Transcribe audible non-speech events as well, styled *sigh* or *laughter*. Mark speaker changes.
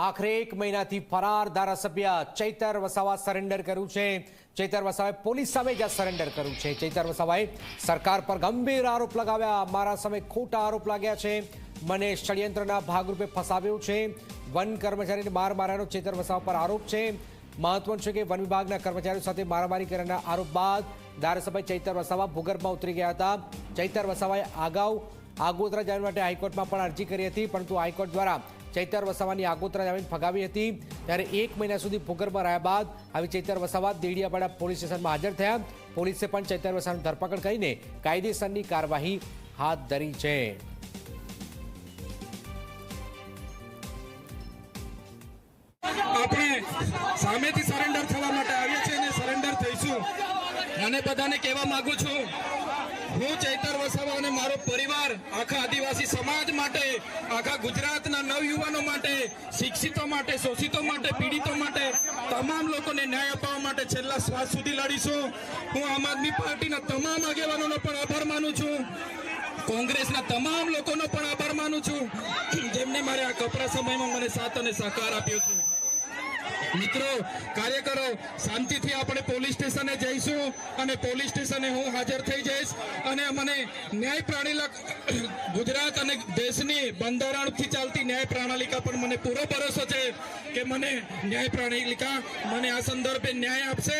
Speaker 1: આખરે એક મહિનાથી ફરાર ધારાસભ્ય ચૈતર વસાવા સરેન્ડર કર્યું છે. ચૈતર વસાવાએ પોલીસ સામે જ સરેન્ડર કર્યું છે. ચૈતર વસાવાએ સરકાર પર ગંભીર આરોપ લગાવ્યા. મારા સામે ખોટા આરોપ લાગ્યા છે. મને ષડયંત્રના ભાગરૂપે ફસાવ્યો છે. વન કર્મચારીને માર માર્યાનો ચૈતર વસાવા પર આરોપ છે. મહત્વનું છે કે વન વિભાગના કર્મચારીઓ સાથે મારામારી કર્યાના આરોપ બાદ ધારાસભ્ય ચૈતર વસાવા ભૂગર્ભમાં ઉતરી ગયા હતા. ચૈતર વસાવાએ અગાઉ આગોતરા જામીન માટે હાઈકોર્ટમાં પણ અરજી કરી હતી, પરંતુ હાઈકોર્ટ દ્વારા ચૈતર વસાવાની આગોતરા જામીન ફગાવી હતી. ત્યારે એક મહિના સુધી ભૂગર્ભમાં રહ્યા બાદ હવે ચૈતર વસાવા દેડિયાપાડા પોલીસ સ્ટેશનમાં હાજર થયા. પોલીસે પણ ચૈતર વસાવાની ધરપકડ કરીને કાયદેસરની કાર્યવાહી હાથ ધરી છે.
Speaker 2: આપણે સામેથી સરેન્ડર થવા માટે આવીએ છીએ અને સરેન્ડર થઈશું. અને બધાને કહેવા માંગુ છું, હું ચૈતર વસાવા અને મારો પરિવાર આખા આદિવાસી સમાજ માટે, આખા ગુજરાતના નવયુવાનો માટે, શિક્ષિતો માટે, શોષિતો માટે, પીડિતો માટે તમામ લોકોને ન્યાય અપાવવા માટે છેલ્લા શ્વાસ સુધી લડીશું. હું આમ આદમી પાર્ટીના તમામ આગેવાનોનો પણ આભાર માનું છું. કોંગ્રેસના તમામ લોકોનો પણ આભાર માનું છું. જેમને મારે આ કપરા સમયમાં મને સાથ અને સહકાર આપ્યો છે. મિત્રો કાર્યકરો શાંતિથી આપણે પોલીસ સ્ટેશને જઈશું અને પોલીસ સ્ટેશને હું હાજર થઈ જઈશ અને મને ન્યાય પ્રણાલિક *coughs* ગુજરાત અને દેશની બંધારણથી ચાલતી ન્યાય પ્રણાલિકા પર મને પૂરો ભરોસો છે કે મને ન્યાય પ્રણાલિકા મને આ સંદર્ભે ન્યાય આપશે.